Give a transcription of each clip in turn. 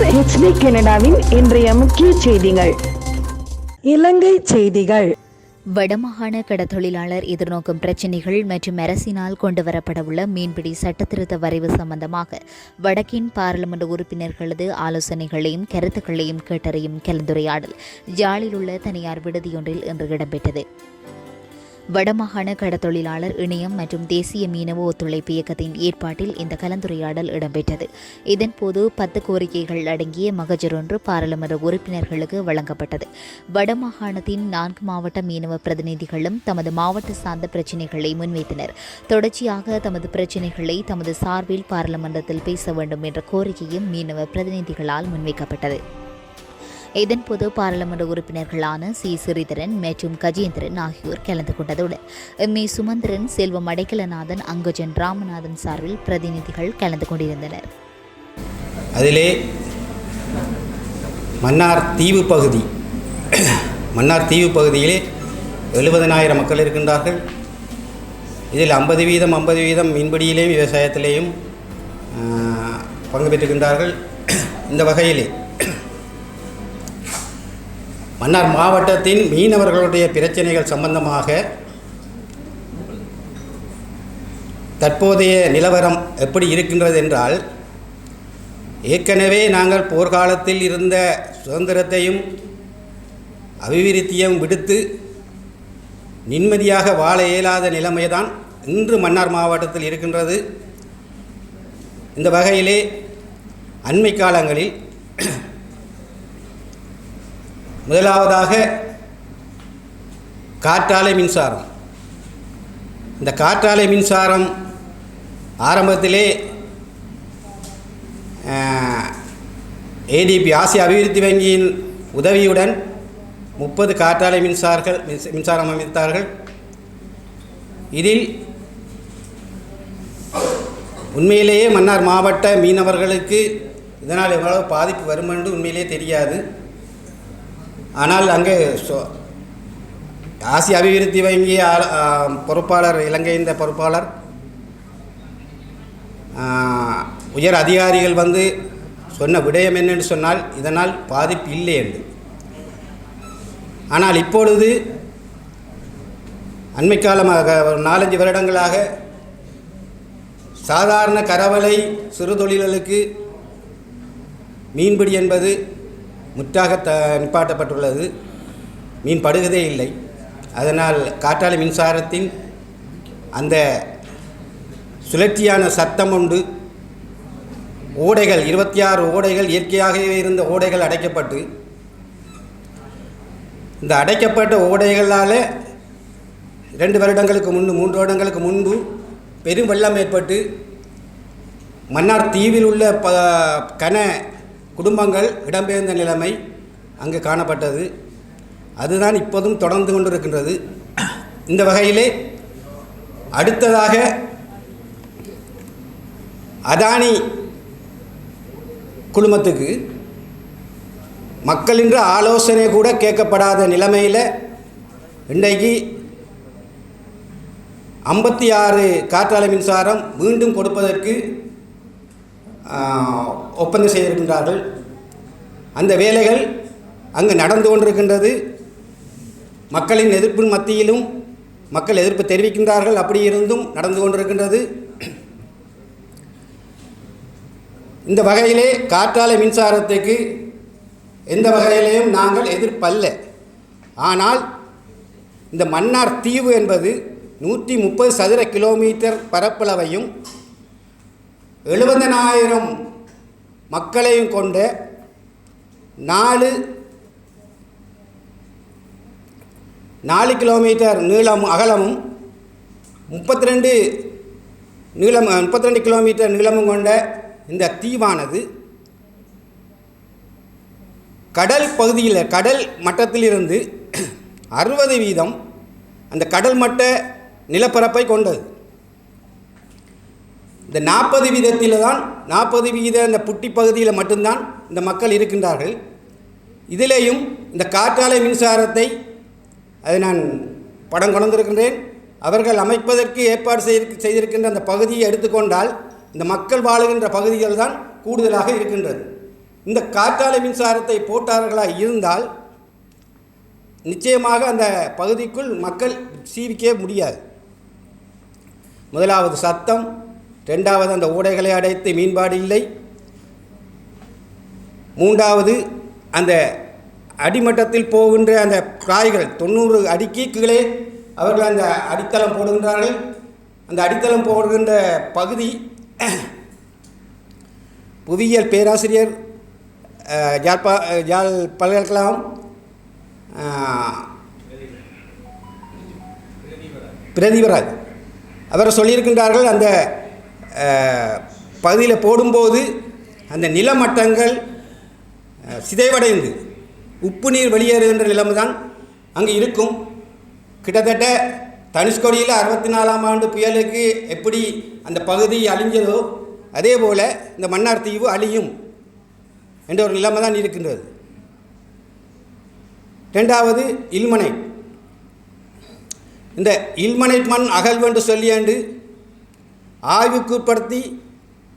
வணக்கம் ஹெச்டி கனடாவின் இன்றைய முக்கிய செய்திகள். இலங்கை செய்திகள். வடமாகாண கடத்தொழிலாளர் எதிர்நோக்கும் பிரச்சினைகள் மற்றும் அரசினால் கொண்டுவரப்படவுள்ள மீன்பிடி சட்டத்திருத்த வரைவு சம்பந்தமாக வடக்கின் பாராளுமன்ற உறுப்பினர்களது ஆலோசனைகளையும் கருத்துக்களையும் கேட்டறியும் கலந்துரையாடல். ஜாலில் உள்ள தனியார் விடுதியொன்றில் இன்று இடம்பெற்றது. வடமாகாண கடத்தொழிலாளர் இணையம் மற்றும் தேசிய மீனவ ஒத்துழைப்பு இயக்கத்தின் ஏற்பாட்டில் இந்த கலந்துரையாடல் இடம்பெற்றது. இதன்போது பத்து கோரிக்கைகள் அடங்கிய மகஜர் ஒன்று பாராளுமன்ற உறுப்பினர்களுக்கு வழங்கப்பட்டது. வடமாகாணத்தின் நான்கு மாவட்ட மீனவ பிரதிநிதிகளும் தமது மாவட்ட சார்ந்த பிரச்சினைகளை முன்வைத்தனர். தொடர்ச்சியாக தமது பிரச்சினைகளை தமது சார்பில் பாராளுமன்றத்தில் பேச வேண்டும் என்ற கோரிக்கையும் மீனவ பிரதிநிதிகளால் முன்வைக்கப்பட்டது. இதன்போது பாராளுமன்ற உறுப்பினர்களான சி. சிறிதரன் மற்றும் கஜேந்திரன் ஆகியோர் கலந்து கொண்டதுடன் எம். ஏ. சுமந்திரன் செல்வம் அடைக்கலநாதன் அங்கஜன் ராமநாதன் சார்பில் பிரதிநிதிகள் கலந்து கொண்டிருந்தனர். அதிலே மன்னார் தீவு பகுதி மன்னார் தீவு பகுதியிலே எழுபதனாயிரம் மக்கள் இருக்கின்றார்கள். இதில் ஐம்பது வீதம் ஐம்பது வீதம் மீன்பிடியிலேயும் விவசாயத்திலேயும் பங்கு பெற்றுகின்றார்கள் இந்த வகையிலே மன்னார் மாவட்டத்தின் மீனவர்களுடைய பிரச்சனைகள் சம்பந்தமாக தற்போதைய நிலவரம் எப்படி இருக்கின்றது என்றால் ஏற்கனவே நாங்கள் போர்க்காலத்தில் இருந்த சுதந்திரத்தையும் அபிவிருத்தியும் விடுத்து நிம்மதியாக வாழ இயலாத நிலைமைதான் இன்று மன்னார் மாவட்டத்தில் இருக்கின்றது. இந்த வகையிலே அண்மை காலங்களில் முதலாவதாக காற்றாலை மின்சாரம். இந்த காற்றாலை மின்சாரம் ஆரம்பத்திலே ஏடிபி ஆசிய அபிவிருத்தி வங்கியின் உதவியுடன் முப்பது காற்றாலை மின்சார்கள் மின்சாரம் அமைத்தார்கள். இதில் உண்மையிலேயே மன்னார் மாவட்ட மீனவர்களுக்கு இதனால் எவ்வளவு பாதிப்பு வரும் என்று உண்மையிலேயே தெரியாது. ஆனால் அங்கே சொ- ஆசிய அபிவிருத்தி வங்கி பொறுப்பாளர் இலங்கையின் பொறுப்பாளர் உயர் அதிகாரிகள் வந்து சொன்ன விடயம் என்னென்னு சொன்னால் இதனால் பாதிப்பு இல்லை என்று. ஆனால் இப்பொழுது அண்மை காலமாக ஒரு நாலஞ்சு வருடங்களாக சாதாரண கரவலை சிறு தொழில்களுக்கு மீன்பிடி என்பது முற்றாக த நிப்பாட்டப்பட்டுள்ளது. மீன் படுவதே இல்லை. அதனால் காற்றாலை மின்சாரத்தின் அந்த சுழற்சியான சத்தம் உண்டு. ஓடைகள் இருபத்தி ஆறு ஓடைகள் இயற்கையாகவே இருந்த ஓடைகள் அடைக்கப்பட்டு இந்த அடைக்கப்பட்ட ஓடைகளால் இரண்டு வருடங்களுக்கு முன்பு மூன்று வருடங்களுக்கு முன்பு பெரும் வெள்ளம் ஏற்பட்டு மன்னார் தீவில் உள்ள ப கன குடும்பங்கள் இடம்பெயர்ந்த நிலைமை அங்கு காணப்பட்டது. அதுதான் இப்போதும் தொடர்ந்து கொண்டிருக்கின்றது. இந்த வகையிலே அடுத்ததாக அதானி குழுமத்துக்கு மக்களின்ற ஆலோசனை கூட கேட்கப்படாத நிலைமையில் இன்றைக்கு ஐம்பத்தி ஆறு காற்றாலை மின்சாரம் மீண்டும் கொடுப்பதற்கு ஒப்பந்தம் செய்திருக்கின்றார்கள். அந்த வேலைகள் அங்கு நடந்து கொண்டிருக்கின்றது. மக்களின் எதிர்ப்பின் மத்தியிலும் மக்கள் எதிர்ப்பு தெரிவிக்கின்றார்கள். அப்படி இருந்தும் நடந்து கொண்டிருக்கின்றது. இந்த வகையிலே காற்றாலை மின்சாரத்துக்கு எந்த வகையிலேயும் நாங்கள் எதிர்ப்பல்ல. ஆனால் இந்த மன்னார் தீவு என்பது நூற்றி முப்பது சதுர கிலோமீட்டர் பரப்பளவையும் எழுபதனாயிரம் மக்களையும் கொண்ட நாலு நாலு கிலோமீட்டர் நீளம் அகலமும் முப்பத்தி ரெண்டு நீளம் முப்பத்தி ரெண்டு கிலோமீட்டர் நீளமும் கொண்ட இந்த தீவானது கடல் பகுதியில் கடல் மட்டத்திலிருந்து அறுபது வீதம் அந்த கடல் மட்ட நிலப்பரப்பை கொண்டது. இந்த நாற்பது வீதத்தில் தான் நாற்பது வீத இந்த புட்டி பகுதியில் மட்டும்தான் இந்த மக்கள் இருக்கின்றார்கள். இதிலேயும் இந்த காற்றாலை மின்சாரத்தை அதை நான் படம் கொண்டிருக்கின்றேன். அவர்கள் அமைப்பதற்கு ஏற்பாடு செய்திருக்க செய்திருக்கின்ற அந்த பகுதியை எடுத்துக்கொண்டால் இந்த மக்கள் வாழுகின்ற பகுதிகள் தான் கூடுதலாக இருக்கின்றது. இந்த காற்றாலை மின்சாரத்தை போட்டார்களாக இருந்தால் நிச்சயமாக அந்த பகுதிக்குள் மக்கள் சீவிக்க முடியாது. முதலாவது சத்தம் ரெண்டாவது அந்த ஓடைகளை அடைத்து மீன்பாடு இல்லை. மூன்றாவது அந்த அடிமட்டத்தில் போகின்ற அந்த காய்கள் தொண்ணூறு அடிக்கு கீழே அவர்கள் அந்த அடித்தளம் போடுகின்றார்கள். அந்த அடித்தளம் போடுகின்ற பகுதி புவியியல் பேராசிரியர் ஜாழ்பா ஜால் பல்கலைக்கழகம் பிரதீபராஜ். அவர் சொல்லியிருக்கின்றார்கள் அந்த பகுதியில் போடும்போது அந்த நிலமட்டங்கள் சிதைவடைந்து உப்பு நீர் வெளியேறுகின்ற நிலைமை தான் அங்கே இருக்கும். கிட்டத்தட்ட தனுஷ்கோடியில் அறுபத்தி நாலாம் ஆண்டு புயலுக்கு எப்படி அந்த பகுதி அழிஞ்சதோ அதே போல் இந்த மன்னார் தீவு அழியும் என்ற ஒரு நிலைமை தான் இருக்கின்றது. ரெண்டாவது இல்மனை. இந்த இல்மனை மண் அகழ்வென்று சொல்லியாண்டு ஆய்வுக்குட்படுத்தி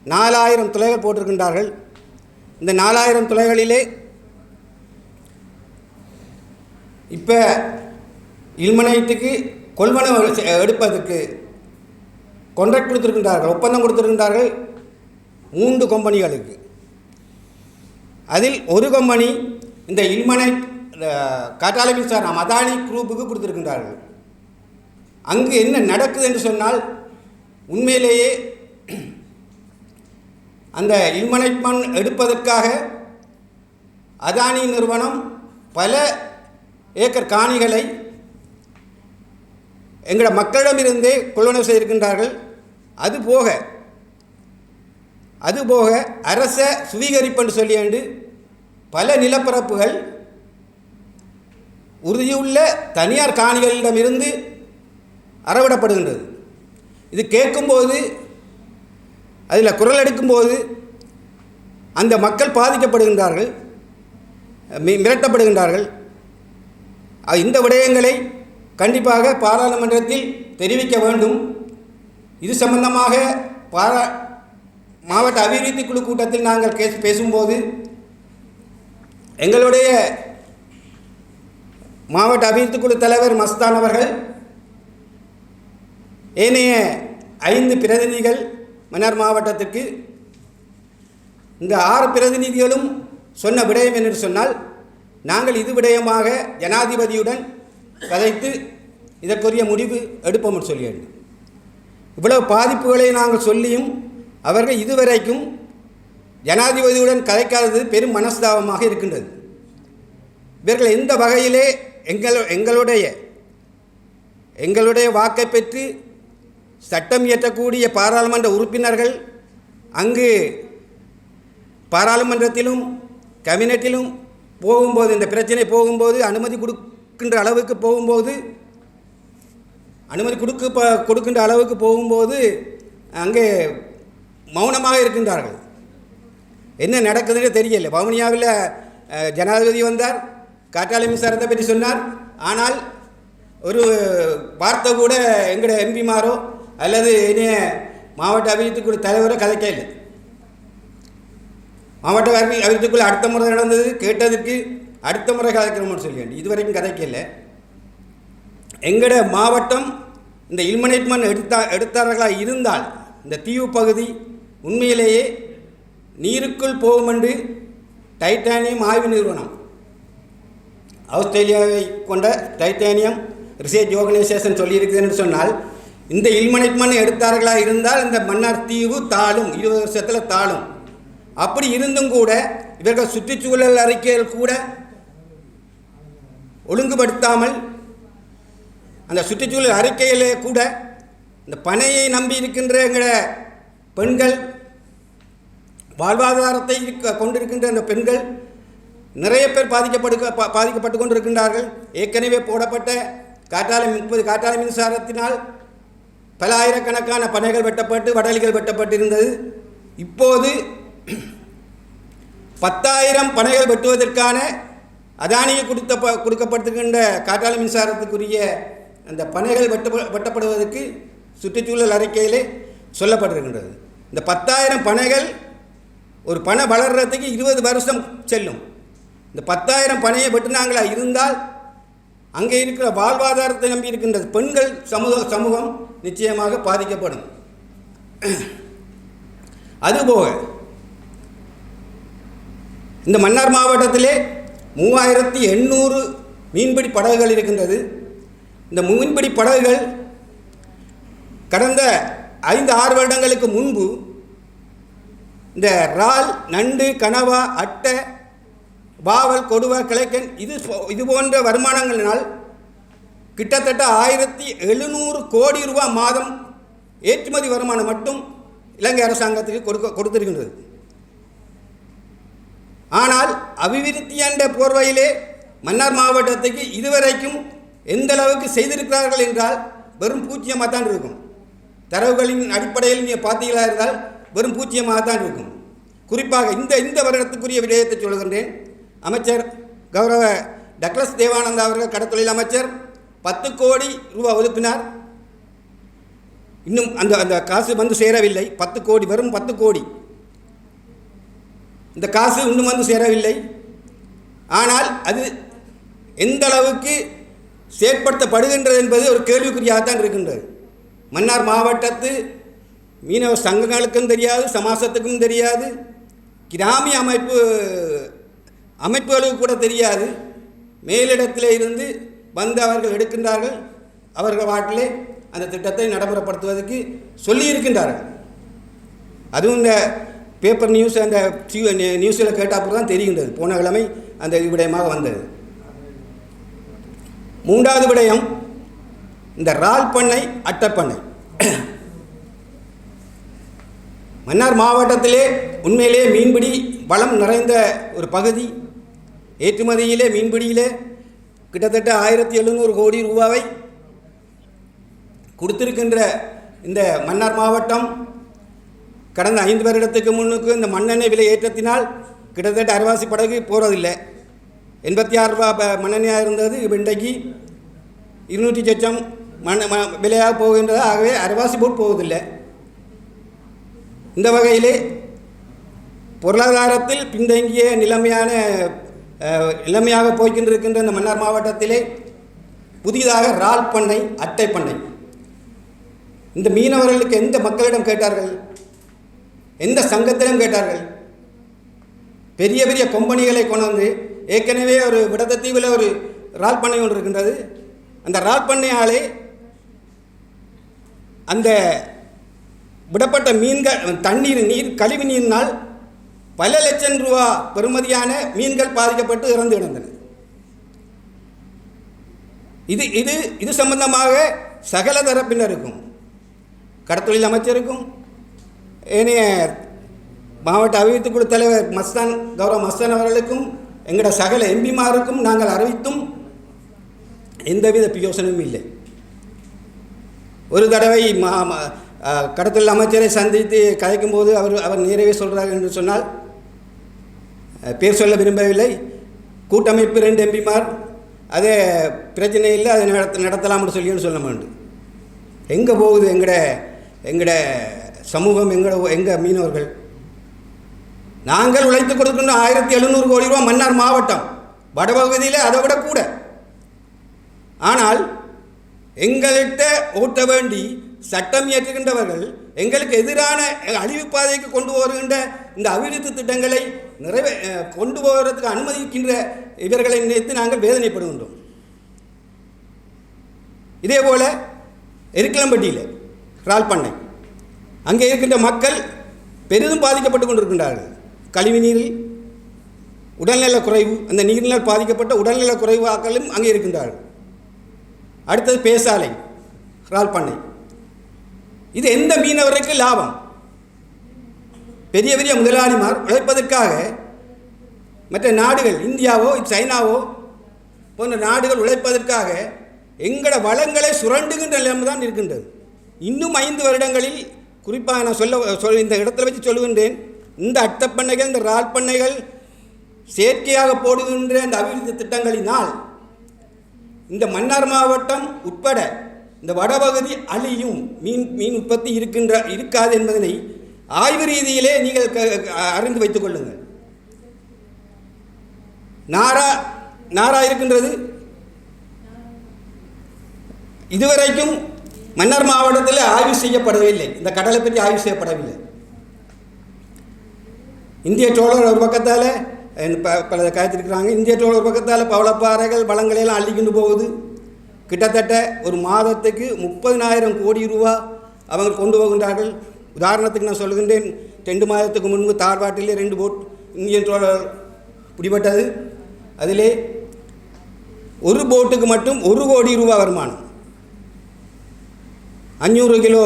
நாலாயிரம் துளைகள் போட்டிருக்கின்றார்கள். இந்த நாலாயிரம் துளைகளிலே இப்போ இல்மனைட்டுக்கு கொள்வனவு எடுப்பதற்கு கொண்ட்ராக்ட் கொடுத்துருக்கின்றார்கள் ஒப்பந்தம் கொடுத்துருக்கின்றார்கள் மூன்று கம்பெனிகளுக்கு அதில் ஒரு கம்பெனி இந்த இல்மனைட் அஹ், காற்றாலை மின்சாரம் அதானி குரூப்புக்கு கொடுத்துருக்கின்றார்கள். அங்கு என்ன நடக்குது என்று சொன்னால் உண்மையிலேயே அந்த இம்மனைப்பண் மண் எடுப்பதற்காக அதானி நிறுவனம் பல ஏக்கர் காணிகளை எங்களோட மக்களிடமிருந்தே கொள்வனவு செய்திருக்கின்றார்கள். அது போக அரச சுவீகரிப்புன்னு சொல்லியாண்டு பல நிலப்பரப்புகள் உறுதியுள்ள தனியார் காணிகளிடமிருந்து அறவிடப்படுகின்றது. இது கேட்கும்போது அதில் குரல் எடுக்கும்போது அந்த மக்கள் பாதிக்கப்படுகின்றார்கள் மி- மிரட்டப்படுகின்றார்கள். இந்த விடயங்களை கண்டிப்பாக பாராளுமன்றத்தில் தெரிவிக்க வேண்டும். இது சம்பந்தமாக பாரா மாவட்ட அபிவிருத்தி குழு கூட்டத்தில் நாங்கள் கேஸ் பேசும்போது எங்களுடைய மாவட்ட அபிவிருத்தி குழு தலைவர் மஸ்தான் அவர்கள் ஏனைய ஐந்து பிரதிநிதிகள் மன்னார் மாவட்டத்திற்கு இந்த ஆறு பிரதிநிதிகளும் சொன்ன விடயம் என்று சொன்னால் நாங்கள் இது விடயமாக ஜனாதிபதியுடன் கதைத்து இதற்குரிய முடிவு எடுப்போம் என்று சொல்லியிருந்தோம் இவ்வளவு பாதிப்புகளை நாங்கள் சொல்லியும் அவர்கள் இதுவரைக்கும் ஜனாதிபதியுடன் கதைக்காதது பெரும் மனஸ்தாபமாக இருக்கின்றது. இவர்கள் எந்த வகையிலே எங்கள் எங்களுடைய எங்களுடைய வாக்கை பெற்று சட்டம் இயற்றக்கூடிய பாராளுமன்ற உறுப்பினர்கள் அங்கு பாராளுமன்றத்திலும் கேபினட்டிலும் போகும்போது இந்த பிரச்சனை போகும்போது அனுமதி கொடுக்கின்ற அளவுக்கு போகும்போது அனுமதி கொடுக்க ப- கொடுக்கின்ற அளவுக்கு போகும்போது அங்கே மௌனமாக இருக்கின்றார்கள். என்ன நடக்குதுன்னு தெரியல. வவுனியாவில் ஜனாதிபதி வந்தார் காற்றாலை மின்சாரத்தை பற்றி சொன்னார். ஆனால் ஒரு வார்த்தை கூட எங்களோட எம்பிமாரோ அல்லது இனிய மாவட்ட அபிவிருத்தி தலைவரை தலைவரோ கதைக்க இல்லை மாவட்ட அபி அபிவிருத்திக்குள்ள அடுத்த முறை நடந்தது கேட்டதுக்கு அடுத்த முறை கதைக்கிறோம்னு சொல்லி இதுவரைக்கும் கதைக்கல எங்கட மாவட்டம் இந்த இல்மனைட் எடுத்தா எடுத்தார்களாக இருந்தால் இந்த தீவு பகுதி உண்மையிலேயே நீருக்குள் போகும் என்று டைட்டானியம் ஆய்வு நிறுவனம் ஆஸ்திரேலியாவை கொண்ட டைட்டானியம் ரிசர்ச் ஆர்கனைசேஷன் சொல்லியிருக்குதுன்னு சொன்னால் இந்த இல்மனைட் மண் எடுத்தார்களாக இருந்தால் இந்த மன்னார் தீவு தாழும் இருபது வருஷத்தில் தாழும். அப்படி இருந்தும் கூட இவர்கள் சுற்றுச்சூழல் அறிக்கைகள் கூட ஒழுங்குபடுத்தாமல் அந்த சுற்றுச்சூழல் அறிக்கையிலே கூட இந்த பனையை நம்பி இருக்கின்ற பெண்கள் வாழ்வாதாரத்தை இருக்க- கொண்டிருக்கின்ற அந்த பெண்கள் நிறைய பேர் பாதிக்கப்படுக்க பா- பாதிக்கப்பட்டு கொண்டிருக்கின்றார்கள். ஏற்கனவே போடப்பட்ட காற்றாலை முப்பது காற்றாலை மின்சாரத்தினால் பல ஆயிரக்கணக்கான பனைகள் வெட்டப்பட்டு வடலிகள் வெட்டப்பட்டிருந்தது. இப்போது பத்தாயிரம் பனைகள் வெட்டுவதற்கான அதானியை கொடுத்த ப- காற்றாலை மின்சாரத்துக்குரிய அந்த பனைகள் வெட்ட வெட்டப்படுவதற்கு சுற்றுச்சூழல் அறிக்கையிலே சொல்லப்பட்டிருக்கின்றது. இந்த பத்தாயிரம் பனைகள் ஒரு பனை வளர்கிறதுக்கு இருபது வருஷம் செல்லும். இந்த பத்தாயிரம் பனையை வெட்டினாங்களா? இருந்தால் அங்கே இருக்கிற வாழ்வாதாரத்தை நம்பி இருக்கின்ற பெண்கள் சமூக சமூகம் நிச்சயமாக பாதிக்கப்படும். அதுபோக இந்த மன்னார் மாவட்டத்திலே மூவாயிரத்தி எண்ணூறு மீன்பிடி படகுகள் இருக்கின்றது. இந்த மீன்பிடி படகுகள் கடந்த ஐந்து ஆறு வருடங்களுக்கு முன்பு இந்த இறால் நண்டு கனவா அட்டை பாவல் கொடுவ கிளைக்கன் இது இது போன்ற வருமானங்களினால் கிட்டத்தட்ட ஆயிரத்தி எழுநூறு கோடி ரூபா மாதம் ஏற்றுமதி வருமானம் மட்டும் இலங்கை அரசாங்கத்துக்கு கொடுக்க கொடுத்திருக்கின்றது. ஆனால் அபிவிருத்தி என்ற போர்வையிலே மன்னார் மாவட்டத்துக்கு இதுவரைக்கும் எந்த அளவுக்கு செய்திருக்கிறார்கள் என்றால் வெறும் பூஜ்ஜியமாக தான் இருக்கும். தரவுகளின் அடிப்படையில் நீங்கள் பார்த்தீங்களா இருந்தால் வெறும் பூஜ்ஜியமாக தான் இருக்கும். குறிப்பாக இந்த இந்த வருடத்துக்குரிய விடயத்தை சொல்கின்றேன் அமைச்சர் கௌரவ டக்ளஸ் தேவானந்தா அவர்கள் கடத்தொழில் அமைச்சர் பத்து கோடி ரூபாய் ஒதுப்பினார். இன்னும் அந்த அந்த காசு வந்து சேரவில்லை. பத்து கோடி வரும் பத்து கோடி. இந்த காசு இன்னும் வந்து சேரவில்லை. ஆனால் அது எந்த அளவுக்கு செயற்படுத்தப்படுகின்றது என்பது ஒரு கேள்விக்குறியாகத்தான் இருக்கின்றது. மன்னார் மாவட்டத்து மீனவ சங்கங்களுக்கும் தெரியாது சமாசத்துக்கும் தெரியாது. கிராமிய அமைப்பு அமைப்புகளுக்கு கூட தெரியாது. மேலிடத்திலே இருந்து வந்து அவர்கள் எடுக்கின்றார்கள். அவர்கள் வாட்டிலே அந்த திட்டத்தை நடைமுறைப்படுத்துவதற்கு சொல்லியிருக்கின்றார்கள். அதுவும் இந்த பேப்பர் நியூஸ் அந்த நியூஸில் கேட்ட தான் தெரிகின்றது. போன கிழமை அந்த விடயமாக வந்தது. மூன்றாவது விடயம் இந்த ரால் பண்ணை அட்டப்பண்ணை மன்னார் மாவட்டத்திலே உண்மையிலே மீன்பிடி வளம் நிறைந்த ஒரு பகுதி. ஏற்றுமதியிலே மீன்பிடியிலே கிட்டத்தட்ட ஆயிரத்தி எழுநூறு கோடி ரூபாவை கொடுத்திருக்கின்ற இந்த மன்னார் மாவட்டம் கடந்த ஐந்து வருடத்துக்கு முன்னுக்கு இந்த மண்ணெண்ணெய் விலை ஏற்றத்தினால் கிட்டத்தட்ட அரைவாசி படகு போகிறதில்லை எண்பத்தி ஆறு ரூபா ப- மண்ணெண்ணெயாக இருந்தது. இப்போ இன்றைக்கு இருநூற்றி சொச்சம் மண் ம விலையாக போகின்றது. ஆகவே அரைவாசி போட் போவதில்லை. இந்த வகையிலே பொருளாதாரத்தில் பின்தங்கிய நிலைமையான இளமையாக நிலைமையாக இந்த மன்னார் மாவட்டத்திலே புதிதாக இறால் பண்ணை அட்டை பண்ணை. இந்த மீனவர்களுக்கு எந்த மக்களிடம் கேட்டார்கள்? எந்த சங்கத்திடம் கேட்டார்கள்? பெரிய பெரிய கொம்பனிகளை கொண்டு வந்து ஏற்கனவே ஒரு விடத்தீவில் ஒரு இறால் பண்ணை ஒன்று இருக்கின்றது. அந்த இறால் பண்ணையாலே அந்த விடப்பட்ட மீன்கள் தண்ணீர் நீர் கழிவு நீரினால் பல லட்சம் ரூபா பெறுமதியான மீன்கள் பாதிக்கப்பட்டு இறந்து கிடந்தன இது இது இது சம்பந்தமாக சகல தரப்பினருக்கும் கடத்தொழில் அமைச்சருக்கும் ஏனைய மாவட்ட அபிவிருத்தி குழு தலைவர் மஸ்தான் கௌரவ மஸ்தான் அவர்களுக்கும் எங்களோட சகல எம்பிமாருக்கும் நாங்கள் அறிவித்தும் எந்தவித பிரயோசனமும் இல்லை. ஒரு தடவை மா கடத்தொழில் அமைச்சரை சந்தித்து கதைக்கும்போது அவர் அவர் நேரவே சொல்கிறார் என்று சொன்னால் பேர் சொல்ல விரும்பவில்லை. கூட்டமைப்பு ரெண்டு எம்பிமார். அதே பிரச்சனை இல்லை அதை நடத்த நடத்தலாம்னு சொல்லி சொல்ல மாட்டேன். எங்கே போகுது எங்கட எங்கட சமூகம் எங்கட எங்கள் மீனவர்கள்? நாங்கள் உழைத்து கொடுக்கின்ற ஆயிரத்தி எழுநூறு கோடி ரூபா மன்னார் மாவட்டம். வடபகுதியில் அதை விட கூட. ஆனால் எங்கள்கிட்ட ஓட்ட வேண்டி சட்டம் இயற்றுகின்றவர்கள் எங்களுக்கு எதிரான அழிவு பாதைக்கு கொண்டு வருகின்ற இந்த அபிவிருத்தி திட்டங்களை நிறைவே கொண்டு போகிறதுக்கு அனுமதிக்கின்ற இவர்களை நினைத்து நாங்கள் வேதனைப்படுகின்றோம். இதே போல் எரிக்கலம்பட்டியில் இறால் பண்ணை அங்கே இருக்கின்ற மக்கள் பெரிதும் பாதிக்கப்பட்டு கொண்டிருக்கின்றார்கள். கழிவு நீரில் உடல்நல குறைவு அந்த நீரினால் பாதிக்கப்பட்ட உடல்நல குறைவாக்களும் அங்கே இருக்கின்றார்கள். அடுத்தது பேசாலை இறால் பண்ணை இது எந்த மீனவருக்கு லாபம்? பெரிய பெரிய முதலாளிமார் உழைப்பதற்காக மற்ற நாடுகள் இந்தியாவோ சைனாவோ போன்ற நாடுகள் உழைப்பதற்காக எங்களோட வளங்களை சுரண்டுகின்ற நிலைமை தான் இருக்கின்றது. இன்னும் ஐந்து வருடங்களில் குறிப்பாக நான் சொல்ல சொல் இந்த இடத்துல வச்சு சொல்லுகின்றேன். இந்த அட்டப்பண்ணைகள் இந்த இறால் பண்ணைகள் செயற்கையாக போடுகின்ற அந்த அபிவிருத்தி திட்டங்களினால் இந்த மன்னார் மாவட்டம் உட்பட இந்த வடபகுதி அழியும். மீன் மீன் உற்பத்தி இருக்கின்ற இருக்காது என்பதனை ஆய்வு ரீதியிலே நீங்கள் க- அறிந்து வைத்துக் கொள்ளுங்கள். நாரா நாரா இருக்கின்றது. இதுவரைக்கும் மன்னார் மாவட்டத்தில் ஆய்வு செய்யப்படவில்லை. இந்த கடலை பற்றி ஆய்வு செய்யப்படவில்லை. இந்திய சோழர் ஒரு பக்கத்தால் ப- பல காய்ச்சிருக்கிறாங்க இந்திய சோழர் ஒரு பக்கத்தால் பவளப்பாறைகள் வளங்களை எல்லாம் அள்ளிக்கிண்டு போகுது. கிட்டத்தட்ட ஒரு மாதத்துக்கு முப்பதினாயிரம் கோடி ரூபா அவங்க கொண்டு போகின்றார்கள். உதாரணத்துக்கு நான் சொல்கின்றேன் ரெண்டு மாதத்துக்கு முன்பு தார்பாட்டிலே ரெண்டு போட் இந்தியன் சோழர் பிடிபட்டது. அதிலே ஒரு போட்டுக்கு மட்டும் ஒரு கோடி ரூபா வருமானம். அஞ்சூறு கிலோ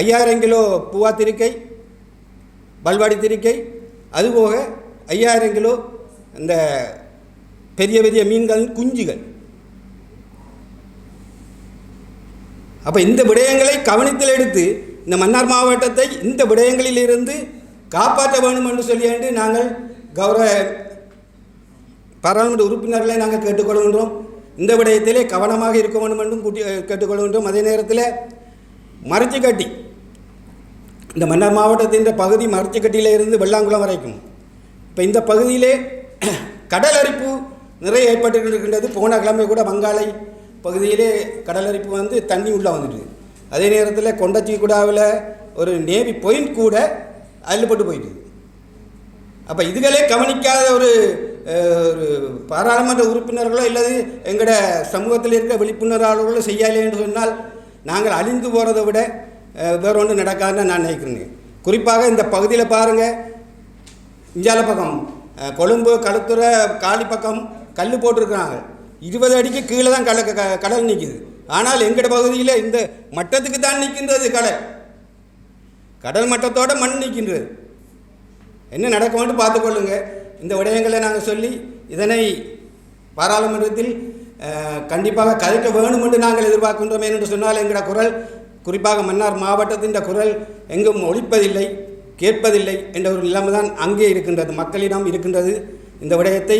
ஐயாயிரம் கிலோ பூவா திருக்கை பல்வாடி திருக்கை அதுபோக ஐயாயிரம் கிலோ இந்த பெரிய பெரிய மீன்கள் குஞ்சுகள். அப்போ இந்த விடயங்களை கவனத்தில் எடுத்து இந்த மன்னார் மாவட்டத்தை இந்த விடயங்களிலிருந்து காப்பாற்ற வேண்டும் என்று சொல்லியாண்டு நாங்கள் கௌரவ பாராளுமன்ற உறுப்பினர்களை நாங்கள் கேட்டுக்கொள்கின்றோம். இந்த விடயத்திலே கவனமாக இருக்க வேண்டும் என்றும் கூட்டி கேட்டுக்கொள்கின்றோம். அதே நேரத்தில் மரச்சிக்கட்டி இந்த மன்னார் மாவட்டத்தின் பகுதி மரச்சிக்கட்டியில இருந்து வெள்ளாங்குளம் வரைக்கும். இப்போ இந்த பகுதியிலே கடல் அரிப்பு நிறைய ஏற்பட்டு இருக்கின்றது போன கிழமை கூட வங்காளை பகுதியிலே கடல் அரிப்பு வந்து தண்ணி உள்ளே வந்துட்டு. அதே நேரத்தில் கொண்டச்சிக்குடாவில் ஒரு நேவி பொயிண்ட் கூட அள்ளுப்பட்டு போயிட்டு. அப்போ இதுகளே கவனிக்காத ஒரு ஒரு பாராளுமன்ற உறுப்பினர்களோ இல்லது எங்களோட சமூகத்தில் இருக்க விழிப்புணர்வாளர்களோ செய்யலை என்று சொன்னால் நாங்கள் அழிந்து போகிறத விட அஹ், வேற ஒன்றும் நடக்காதுன்னு நான் நினைக்கிறேன். குறிப்பாக இந்த பகுதியில் பாருங்கள் இஞ்சால பக்கம் கொழும்பு களுத்துறை காலி பக்கம் கல் போட்டிருக்கிறாங்க. இருபது அடிக்கு கீழே தான் கடல் க- கடல் நிற்கிது ஆனால் எங்கட பகுதியில் இந்த மட்டத்துக்கு தான் நிற்கின்றது கடல் கடல் மட்டத்தோட மண் நிற்கின்றது என்ன நடக்கும்னு பார்த்துக்கொள்ளுங்க இந்த விடயங்களை நாங்கள் சொல்லி இதனை பாராளுமன்றத்தில் கண்டிப்பாக கதைக்க வேணும் என்று நாங்கள் எதிர்பார்க்கின்றோம். என்று சொன்னால் எங்களோட குரல் குறிப்பாக மன்னார் மாவட்டத்தின் குரல் எங்கும் ஒழிப்பதில்லை கேட்பதில்லை என்ற ஒரு நிலைமை தான் அங்கே இருக்கின்றது மக்களிடம் இருக்கின்றது. இந்த விடயத்தை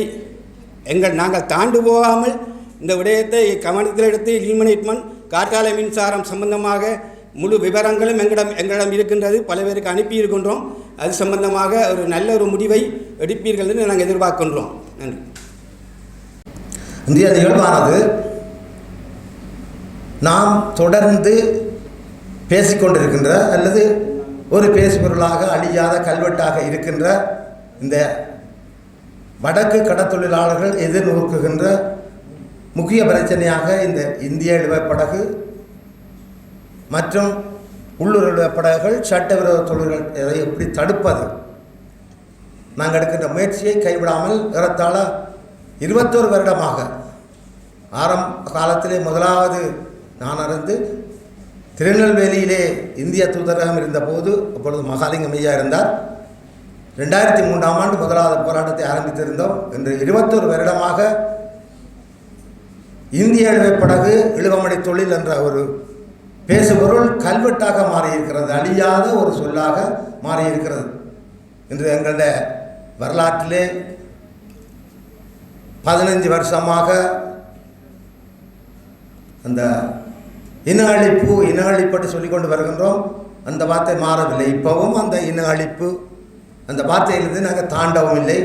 எங்கள் நாங்கள் தாண்டு போகாமல் இந்த விடயத்தை கவனத்தில் எடுத்து இலிமினேட்மெண்ட் காற்றாலை மின்சாரம் சம்பந்தமாக முழு விவரங்களும் எங்களிடம் எங்களிடம் இருக்கின்றது. பல பேருக்கு அனுப்பி இருக்கின்றோம். அது சம்பந்தமாக ஒரு நல்ல ஒரு முடிவை எடுப்பீர்கள் என்று நாங்கள் எதிர்பார்க்கின்றோம். நன்றி. இந்திய நிகழ்வானது நாம் தொடர்ந்து பேசிக்கொண்டிருக்கின்ற அல்லது ஒரு பேசுபொருளாக அழியாத கல்வெட்டாக இருக்கின்ற இந்த வடக்கு கடத்தொழிலாளர்கள் எதிர்நோக்குகின்ற முக்கிய பிரச்சனையாக இந்த இந்திய இழுவப்படகு மற்றும் உள்ளூர் இழுவப்படகுகள் சட்டவிரோத தொழில்கள் இதை எப்படி தடுப்பது? நாங்கள் எடுக்கின்ற முயற்சியை கைவிடாமல் ஏறத்தாழ இருபத்தோரு வருடமாக ஆரம்ப காலத்திலே முதலாவது நான் அறிந்து திருநெல்வேலியிலே இந்திய தூதரகம் இருந்தபோது அப்பொழுது மகாலிங்கம் ஐயா இருந்தார். ரெண்டாயிரத்தி மூன்றாம் ஆண்டு முதலாவது போராட்டத்தை ஆரம்பித்திருந்தோம் இன்று இருபத்தொரு வருடமாக இந்திய இழுவைப்படகு இழுவமடை தொழில் என்ற ஒரு பேசுபொருள் கல்வெட்டாக மாறியிருக்கிறது அழியாத ஒரு சொல்லாக மாறியிருக்கிறது. இன்று எங்களுடைய வரலாற்றிலே பதினஞ்சு வருஷமாக அந்த இன அழிப்பு இன அழிப்பட்டு சொல்லிக்கொண்டு வருகின்றோம். அந்த வார்த்தை மாறவில்லை. இப்போவும் அந்த இன அழிப்பு அந்த வார்த்தையிலிருந்து நாங்கள் தாண்டவும் இல்லை.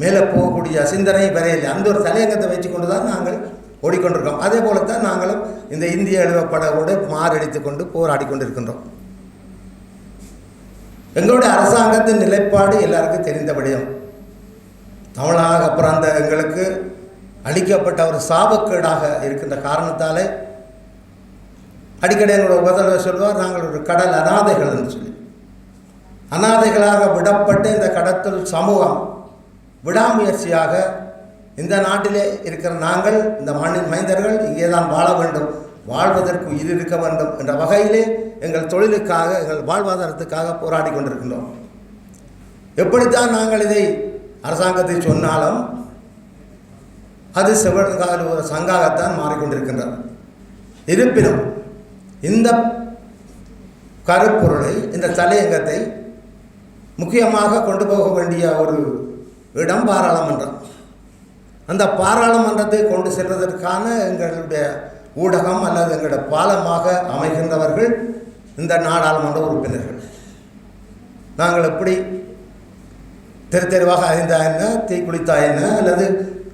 மேலே போகக்கூடிய சிந்தனை வரையில்லை அந்த ஒரு தலையங்கத்தை வச்சுக்கொண்டு தான் நாங்கள் ஓடிக்கொண்டிருக்கோம். அதே போல தான் நாங்களும் இந்த இந்திய எழுவப்படவோடு மாரடித்து கொண்டு போராடி கொண்டிருக்கின்றோம். எங்களுடைய அரசாங்கத்தின் நிலைப்பாடு எல்லாருக்கும் தெரிந்தபடியும் தமிழாக தமிழக பிறந்த எங்களுக்கு அளிக்கப்பட்ட ஒரு சாபக்கேடாக இருக்கின்ற காரணத்தாலே அடிக்கடி எங்களோட உதவ சொல்வார் நாங்கள் ஒரு கடல் அனாதைகள் என்று சொல்லி. அனாதைகளாக விடப்பட்ட இந்த கடத்தல் சமூகம் விடாமுயற்சியாக இந்த நாட்டிலே இருக்கிற நாங்கள் இந்த மண்ணின் மைந்தர்கள் இங்கே தான் வாழ வேண்டும் வாழ்வதற்கு உயிர் இருக்க வேண்டும் என்ற வகையிலே எங்கள் தொழிலுக்காக எங்கள் வாழ்வாதாரத்துக்காக போராடி கொண்டிருக்கின்றோம். எப்படித்தான் நாங்கள் இதை அரசாங்கத்தை சொன்னாலும் அது செவகால ஒரு சங்காகத்தான் மாறிக்கொண்டிருக்கின்றது. இருப்பினும் இந்த கருப்பொருளை இந்த தலையங்கத்தை முக்கியமாக கொண்டு போக வேண்டிய ஒரு இடம் பாராளுமன்றம். அந்த பாராளுமன்றத்தை கொண்டு செல்வதற்கான எங்களுடைய ஊடகம் அல்லது எங்களுடைய பாலமாக அமைகின்றவர்கள் இந்த நாடாளுமன்ற உறுப்பினர்கள். நாங்கள் எப்படி தெரு தெருவாக அறிந்தா என்ன தீ குளித்தா என்ன அல்லது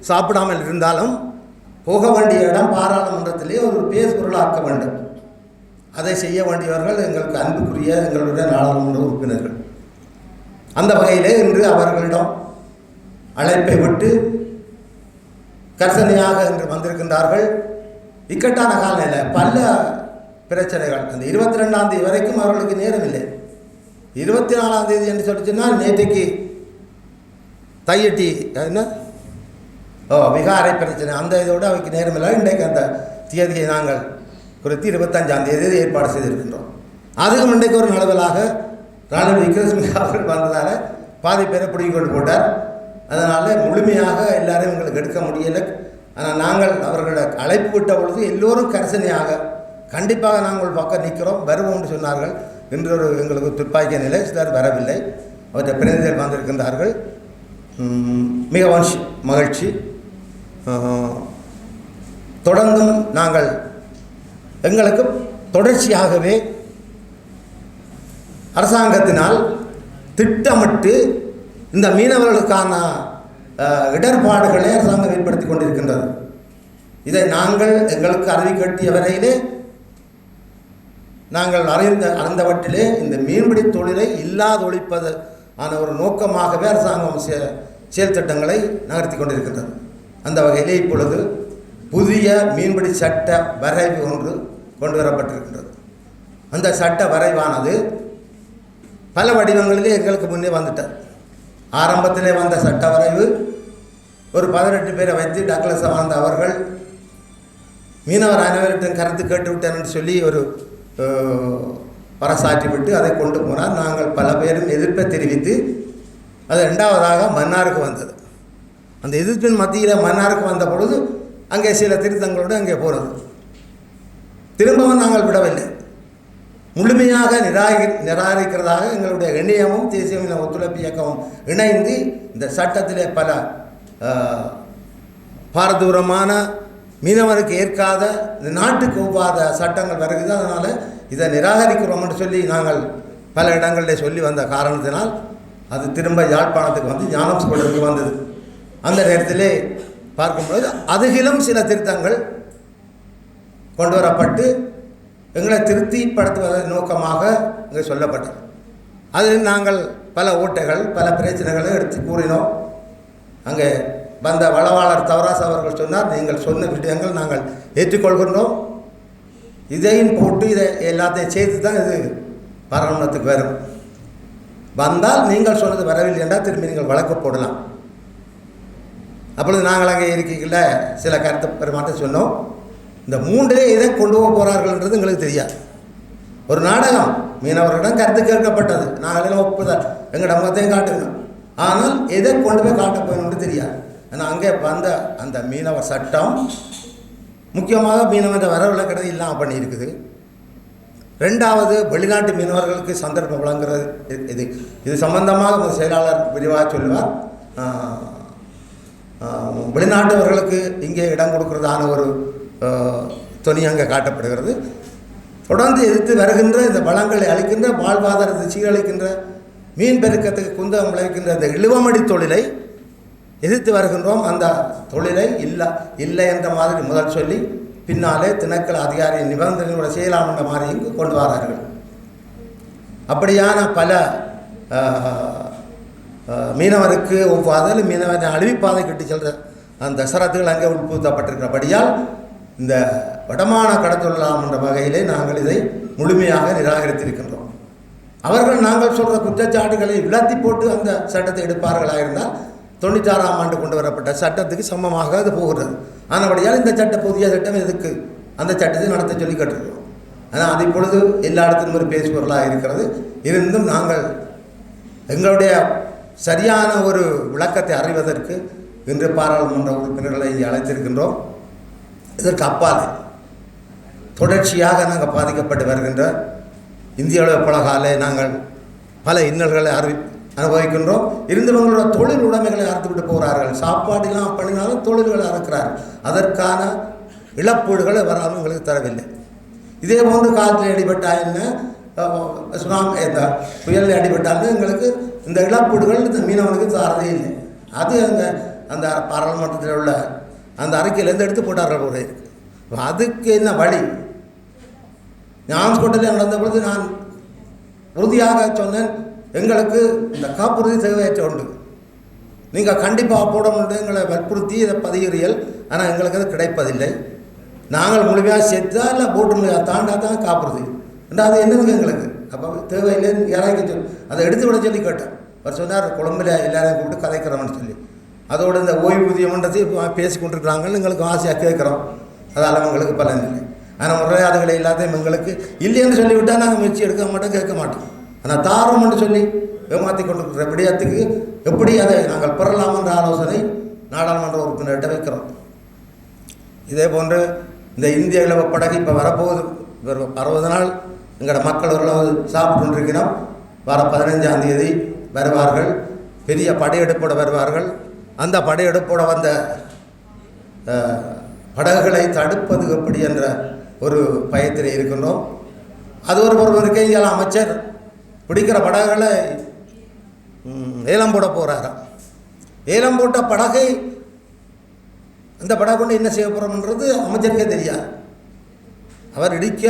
சாப்பிடாமல் இருந்தாலும் போக வேண்டிய இடம் பாராளுமன்றத்திலே ஒரு பேசுபொருளாக்க வேண்டும். அதை செய்ய வேண்டியவர்கள் எங்களுக்கு அன்புக்குரிய எங்களுடைய நாடாளுமன்ற உறுப்பினர்கள். அந்த வகையிலே இன்று அவர்களிடம் அழைப்பை விட்டு கர்சனையாக இன்று வந்திருக்கின்றார்கள். இக்கட்டான காலநிலை பல பிரச்சனைகள். அந்த இருபத்தி ரெண்டாம் தேதி வரைக்கும் அவர்களுக்கு நேரம் இல்லை இருபத்தி நாலாம் தேதி என்று சொல்லிச்சுன்னா நேற்றைக்கு தையட்டி என்ன? ஓ விகாரை பிரச்சனை. அந்த இதோடு அவைக்கு நேரம் இல்லை இன்றைக்கு அந்த தேதியை நாங்கள் குறித்து இருபத்தஞ்சாம் தேதி ஏற்பாடு செய்திருக்கின்றோம். அதுக்கும் இன்றைக்கு ஒரு நடுவலாக ராணுவ விக்ரமசிங்க அவர்கள் வந்ததால் பாதி பேரை பிடிங்கி கொண்டு போட்டார். அதனால் முழுமையாக எல்லாரையும் எங்களுக்கு எடுக்க முடியலை. ஆனால் நாங்கள் அவர்களை அழைப்பு விட்ட பொழுது எல்லோரும் கரசனையாக கண்டிப்பாக நாங்கள் பக்கம் நிற்கிறோம் வருவோம்னு சொன்னார்கள். இன்று ஒரு எங்களுக்கு துப்பாக்கிய நிலை சிலர் வரவில்லை. அவற்றை பிரதிநிதிகள் வந்திருக்கின்றார்கள். மிகவும் மகிழ்ச்சி. தொடர்ந்தும் நாங்கள் எங்களுக்கு தொடர்ச்சியாகவே அரசாங்கத்தினால் திட்டமிட்டு இந்த மீனவர்களுக்கான இடர்பாடுகளை அரசாங்கம் ஏற்படுத்தி கொண்டிருக்கின்றது. இதை நாங்கள் எங்களுக்கு அறிவிக்கட்டிய வரையிலே நாங்கள் அறிந்த அறிந்தவற்றிலே இந்த மீன்பிடி தொழிலை இல்லாதொழிப்பது ஆன ஒரு நோக்கமாகவே அரசாங்கம் செ செயல் திட்டங்களை நகர்த்தி கொண்டிருக்கின்றது. அந்த வகையிலே இப்பொழுது புதிய மீன்பிடி சட்ட வரைவு ஒன்று கொண்டு வரப்பட்டிருக்கின்றது. அந்த சட்ட வரைவானது பல வடிவங்களிலே எங்களுக்கு முன்னே வந்துட்டார். ஆரம்பத்திலே வந்த சட்ட வரைவு ஒரு பதினெட்டு பேரை வைத்து டக்ளஸ் வாழ்ந்த அவர்கள் மீனவர் அனைவரிடம் கருத்து கேட்டுவிட்டேன் சொல்லி ஒரு அஹ், விட்டு அதை கொண்டு போனால் நாங்கள் பல பேரும் எதிர்ப்பை தெரிவித்து அது ரெண்டாவதாக மன்னாருக்கு வந்தது. அந்த எதிர்ப்பின் மத்தியில் மன்னாருக்கு வந்த பொழுது அங்கே சில திருத்தங்களோடு அங்கே போகிறது திரும்பவும் நாங்கள் விடவில்லை. முழுமையாக நிராகரி நிராகரிக்கிறதாக எங்களுடைய இணையமும் தேசிய ஒத்துழைப்பு இயக்கமும் இணைந்து இந்த சட்டத்திலே பல பாரதூரமான மீனவருக்கு ஏற்காத இந்த நாட்டுக்கு ஒவ்வாத சட்டங்கள் வருகிறது. அதனால் இதை நிராகரிக்கிறோம்னு சொல்லி நாங்கள் பல இடங்களில் சொல்லி வந்த காரணத்தினால் அது திரும்ப யாழ்ப்பாணத்துக்கு வந்து ஞானம் ஸ்கூலுக்கு வந்தது. அந்த நேரத்திலே பார்க்கும்பொழுது அதுகிலும் சில திருத்தங்கள் கொண்டு வரப்பட்டு எங்களை திருப்திப்படுத்துவதன் நோக்கமாக இங்கே சொல்லப்பட்டது. அதில் நாங்கள் பல ஓட்டைகள் பல பிரச்சனைகளை எடுத்து கூறினோம். அங்கே வந்த வளவாளர் தவராஸ் அவர்கள் சொன்னார் நீங்கள் சொன்ன விஷயங்கள் நாங்கள் ஏற்றுக்கொள்கின்றோம். இதையும் போட்டு இதை எல்லாத்தையும் சேர்த்து தான் இது பாராளுமன்றத்துக்கு வரும். வந்தால் நீங்கள் சொன்னது வரவில்லை என்றால் திரும்பி நீங்கள் வழக்கு போடலாம். அப்பொழுது நாங்கள் அங்கே இருக்கையில் சில கருத்து பெருமாற்றம் சொன்னோம். இந்த மூன்றிலே எதை கொண்டு போக போகிறார்கள்ன்றது எங்களுக்கு தெரியாது. ஒரு நாடகம் மீனவர்களிடம் கருத்து கேட்கப்பட்டது. நாங்களே ஒப்புதல் எங்கள்ட முகத்தையும் காட்டுங்க. ஆனால் எதை கொண்டு போய் காட்ட போகணும்னு தெரியாது. ஆனால் அங்கே வந்த அந்த மீனவர் சட்டம் முக்கியமாக மீனவன்ற வரவிலக்கணம் இல்லாமல் பண்ணியிருக்குது. ரெண்டாவது வெளிநாட்டு மீனவர்களுக்கு சந்தர்ப்பம் வழங்குறது. இது- இது இது சம்பந்தமாக ஒரு செயலாளர் விரிவாக சொல்லுவார். வெளிநாட்டவர்களுக்கு இங்கே இடம் கொடுக்கறதான ஒரு துணி அங்கே காட்டப்படுகிறது. தொடர்ந்து எதிர்த்து வருகின்ற இந்த வளங்களை அளிக்கின்ற வாழ்வாதாரத்தை சீரழிக்கின்ற மீன் பெருக்கத்துக்கு குந்தகம் விளைவிக்கின்ற இந்த இழுவமடி தொழிலை எதிர்த்து வருகின்றோம். அந்த தொழிலை இல்லை இல்லை என்ற மாதிரி முதல் சொல்லி பின்னாலே திணக்கல் அதிகாரி நிபந்தனைகளோட செய்யலாம் என்ற மாதிரி இங்கு கொண்டு வரார்கள். அப்படியான பல மீனவருக்கு ஒவ்வாத மீனவரை அழிவுப்பாதை கிட்டு செல்கிற அந்த சரத்துகள் அங்கே உட்புத்தப்பட்டிருக்கிறபடியால் இந்த வடமான கடத்தொள்ளலாம் என்ற வகையிலே நாங்கள் இதை முழுமையாக நிராகரித்திருக்கின்றோம். அவர்கள் நாங்கள் சொல்கிற குற்றச்சாட்டுகளை விளத்தி போட்டு அந்த சட்டத்தை எடுப்பார்களாக இருந்தால் தொண்ணூற்றாறாம் ஆண்டு கொண்டு வரப்பட்ட சட்டத்துக்கு சமமாக அது போகிறது. ஆனபடியால் இந்த சட்ட புதிய சட்டம் எதுக்கு? அந்த சட்டத்தை நடத்த சொல்லி கட்டிருக்கிறோம். ஆனால் அது இப்பொழுது எல்லா இடத்திலும் ஒரு பேசுபொருளாக இருக்கிறது. இருந்தும் நாங்கள் எங்களுடைய சரியான ஒரு விளக்கத்தை அறிவதற்கு இன்று பாராளுமன்ற உறுப்பினர்களை இங்கே அழைத்திருக்கின்றோம். இதற்கு அப்பால். தொடர்ச்சியாக நாங்கள் பாதிக்கப்பட்டு வருகின்ற இந்தியாவில் பல கால நாங்கள் பல இன்னல்களை அறிவி அனுபவிக்கின்றோம். இருந்தவங்களோட தொழில் உடைமைகளை அறுத்துக்கிட்டு போகிறார்கள் சாப்பாடுலாம் பண்ணினாலும் தொழில்களை அறுக்கிறார்கள். அதற்கான இழப்பீடுகளை வராமல் எங்களுக்கு தரவில்லை. இதே போன்று காலத்தில் அடிபட்டால் என்ன? சுனாமி இந்த புயலில் அடிபட்டாலும் எங்களுக்கு இந்த இழப்பீடுகள் இந்த மீனவனுக்கு தரதே இல்லை. அது அந்த அந்த பாராளுமன்றத்தில் உள்ள அந்த அறிக்கையிலேருந்து எடுத்து போட்டார்கள் ஒரு அதுக்கு என்ன வழி? ஞான்ஸ்கோட்டையில் நடந்த பொழுது நான் உறுதியாக சொன்னேன் எங்களுக்கு இந்த காப்புறுதி தேவையற்ற உண்டு. நீங்கள் கண்டிப்பாக போட முடியும் எங்களை வற்புறுத்தி இதை பதிகிறீர்கள் ஆனால் எங்களுக்கு அது கிடைப்பதில்லை. நாங்கள் முழுமையாக சேர்த்தா இல்லை போட்டு முடியாது தாண்டா தான் காப்புறுதி. ரெண்டாவது என்னதுங்க எங்களுக்கு? அப்போ தேவையில்லைன்னு யாராய்க்கு சொல்லி அதை எடுத்து விட சொல்லி கேட்டேன். அவர் சொன்னார் குழம்புல எல்லாரையும் கூப்பிட்டு கதைக்கிறோம்னு சொல்லி. அதோடு இந்த ஓய்வூதியம்ன்றது இப்போ பேசி கொண்டிருக்கிறாங்கன்னு எங்களுக்கு ஆசையாக கேட்குறோம். அதால் எங்களுக்கு பலன் இல்லை. ஆனால் முறையாதுகளை எல்லாத்தையும் எங்களுக்கு இல்லைன்னு சொல்லிவிட்டால் நாங்கள் முயற்சி எடுக்க மாட்டோம் கேட்க மாட்டோம். ஆனால் தாரோம்னு சொல்லி ஏமாற்றி கொண்டிருக்கிற விடயத்துக்கு எப்படி அதை நாங்கள் பெறலாம் என்ற ஆலோசனை நாடாளுமன்ற உறுப்பினர்கிட்ட வைக்கிறோம். இதே போன்று இந்த இந்திய இளவ படகு இப்போ வரப்போகுது. அறுபது நாள் எங்களோட மக்கள் ஓரளவு சாப்பிட்டு கொண்டிருக்கிறோம். வர பதினைஞ்சாம் தேதி வருவார்கள். பெரிய படையெடுப்போட வருவார்கள். அந்த படையெடுப்போட வந்த படகுகளை தடுப்பது எப்படி என்ற ஒரு பயத்தில் இருக்கின்றோம். அது ஒரு பொறுப்பு இங்கே அமைச்சர் பிடிக்கிற படகுகளை ஏலம் போட போகிறாராம் ஏலம் போட்ட படகை அந்த படகு கொண்டு என்ன செய்ய போகிறோம்ன்றது அமைச்சருக்கே தெரியாது. அவர் இடிக்க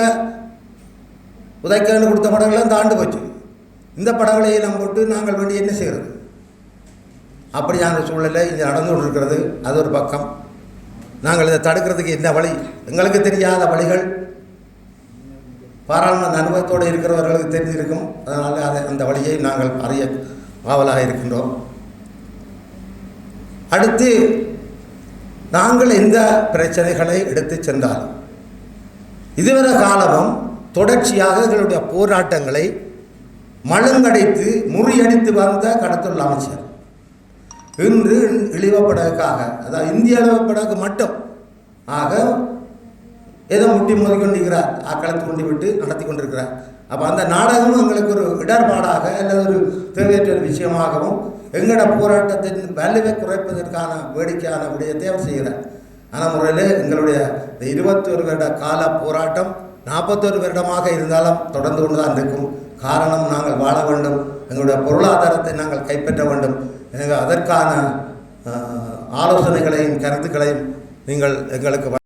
உதைக்கன்னு கொடுத்த படகுலாம் தாண்டு போச்சு. இந்த படகுகளை ஏலம் போட்டு நாங்கள் வேண்டி என்ன செய்கிறது? அப்படியான சூழ்நிலை இங்கே நடந்து கொண்டிருக்கிறது. அது ஒரு பக்கம். நாங்கள் இதை தடுக்கிறதுக்கு என்ன வழி? எங்களுக்கு தெரியாத வழிகள். பாராளுமன்ற அனுபவத்தோடு இருக்கிறவர்களுக்கு தெரிஞ்சிருக்கும் அதனால் அதை அந்த வழியை நாங்கள் அறிய ஆவலாக இருக்கின்றோம். அடுத்து நாங்கள் எந்த பிரச்சனைகளை எடுத்து சென்றாலும் இதுவரை காலமும் தொடர்ச்சியாக எங்களுடைய போராட்டங்களை மழுங்கடைத்து முறியடித்து வந்த கடத்துள்ள அமைச்சர். இன்று இழிவப்படகுக்காக அதாவது இந்திய அளவுப்படகு மட்டும். ஆக ஏதோ முட்டி மோதி கொண்டிருக்கிறார் அக்களத்து கொண்டு விட்டு நடத்தி கொண்டிருக்கிறார். அப்போ அந்த நாடகமும் எங்களுக்கு ஒரு இடர்பாடாக அல்லது ஒரு தேவையற்ற ஒரு விஷயமாகவும் எங்களோட போராட்டத்தின் வலுவை குறைப்பதற்கான வேடிக்கையான விடயத்தை அவர் செய்கிறார். ஆனால் முறையில் எங்களுடைய இந்த இருபத்தொரு வருட கால போராட்டம் நாற்பத்தொரு வருடமாக இருந்தாலும் தொடர்ந்து கொண்டு தான் இருக்கும். காரணம் நாங்கள் வாழ வேண்டும். எங்களுடைய பொருளாதாரத்தை நாங்கள் கைப்பற்ற வேண்டும். எனவே அதற்கான ஆலோசனைகளையும் கருத்துக்களையும் நீங்கள் எங்களுக்கு